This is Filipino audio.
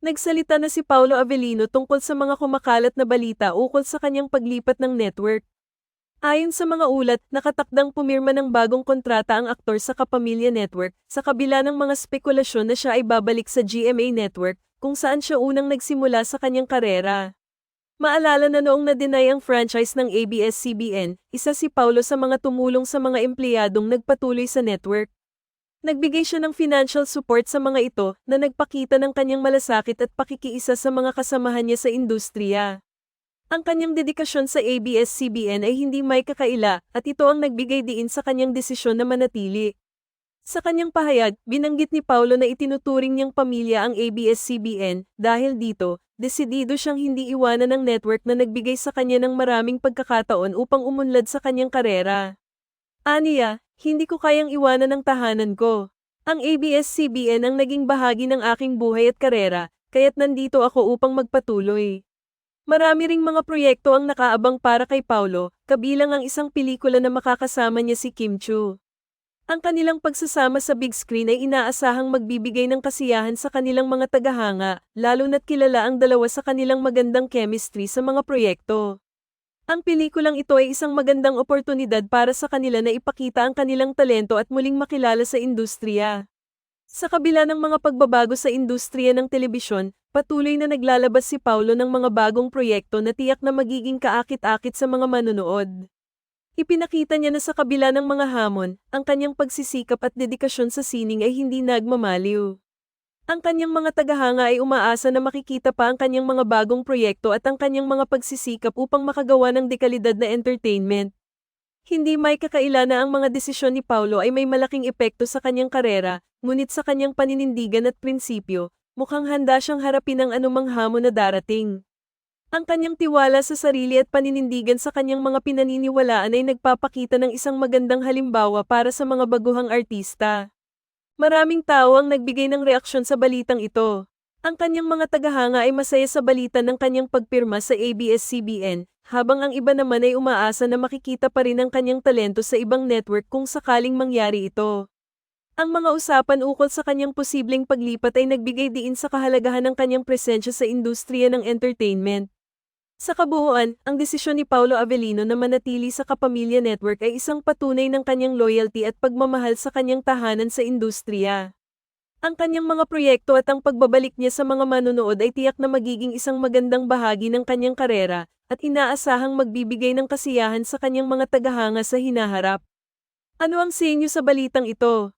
Nagsalita na si Paulo Avellino tungkol sa mga kumakalat na balita ukol sa kanyang paglipat ng network. Ayon sa mga ulat, nakatakdang pumirma ng bagong kontrata ang aktor sa Kapamilya Network sa kabila ng mga spekulasyon na siya ay babalik sa GMA Network kung saan siya unang nagsimula sa kanyang karera. Maalala na noong na-deny ang franchise ng ABS-CBN, isa si Paulo sa mga tumulong sa mga empleyadong nagpatuloy sa network. Nagbigay siya ng financial support sa mga ito na nagpakita ng kanyang malasakit at pakikiisa sa mga kasamahan niya sa industriya. Ang kanyang dedikasyon sa ABS-CBN ay hindi may kakaila at ito ang nagbigay diin sa kanyang desisyon na manatili. Sa kanyang pahayag, binanggit ni Paulo na itinuturing niyang pamilya ang ABS-CBN dahil dito, desidido siyang hindi iwanan ng network na nagbigay sa kanya ng maraming pagkakataon upang umunlad sa kanyang karera. Aniya, hindi ko kayang iwanan ang tahanan ko. Ang ABS-CBN ang naging bahagi ng aking buhay at karera, kaya't nandito ako upang magpatuloy. Marami ring mga proyekto ang nakaabang para kay Paulo, kabilang ang isang pelikula na makakasama niya si Kim Chu. Ang kanilang pagsasama sa big screen ay inaasahang magbibigay ng kasiyahan sa kanilang mga tagahanga, lalo na't kilala ang dalawa sa kanilang magandang chemistry sa mga proyekto. Ang pelikulang ito ay isang magandang oportunidad para sa kanila na ipakita ang kanilang talento at muling makilala sa industriya. Sa kabila ng mga pagbabago sa industriya ng telebisyon, patuloy na naglalabas si Paulo ng mga bagong proyekto na tiyak na magiging kaakit-akit sa mga manonood. Ipinakita niya na sa kabila ng mga hamon, ang kanyang pagsisikap at dedikasyon sa sining ay hindi nagmamaliw. Ang kanyang mga tagahanga ay umaasa na makikita pa ang kanyang mga bagong proyekto at ang kanyang mga pagsisikap upang makagawa ng dekalidad na entertainment. Hindi may kakaila na ang mga desisyon ni Paulo ay may malaking epekto sa kanyang karera, ngunit sa kanyang paninindigan at prinsipyo, mukhang handa siyang harapin ang anumang hamon na darating. Ang kanyang tiwala sa sarili at paninindigan sa kanyang mga pinaniniwalaan ay nagpapakita ng isang magandang halimbawa para sa mga baguhang artista. Maraming tao ang nagbigay ng reaksyon sa balitang ito. Ang kanyang mga tagahanga ay masaya sa balita ng kanyang pagpirma sa ABS-CBN, habang ang iba naman ay umaasa na makikita pa rin ang kanyang talento sa ibang network kung sakaling mangyari ito. Ang mga usapan ukol sa kanyang posibleng paglipat ay nagbigay diin sa kahalagahan ng kanyang presensya sa industriya ng entertainment. Sa kabuuan, ang desisyon ni Paulo Avellino na manatili sa Kapamilya Network ay isang patunay ng kanyang loyalty at pagmamahal sa kanyang tahanan sa industriya. Ang kanyang mga proyekto at ang pagbabalik niya sa mga manonood ay tiyak na magiging isang magandang bahagi ng kanyang karera at inaasahang magbibigay ng kasiyahan sa kanyang mga tagahanga sa hinaharap. Ano ang sa inyo sa balitang ito?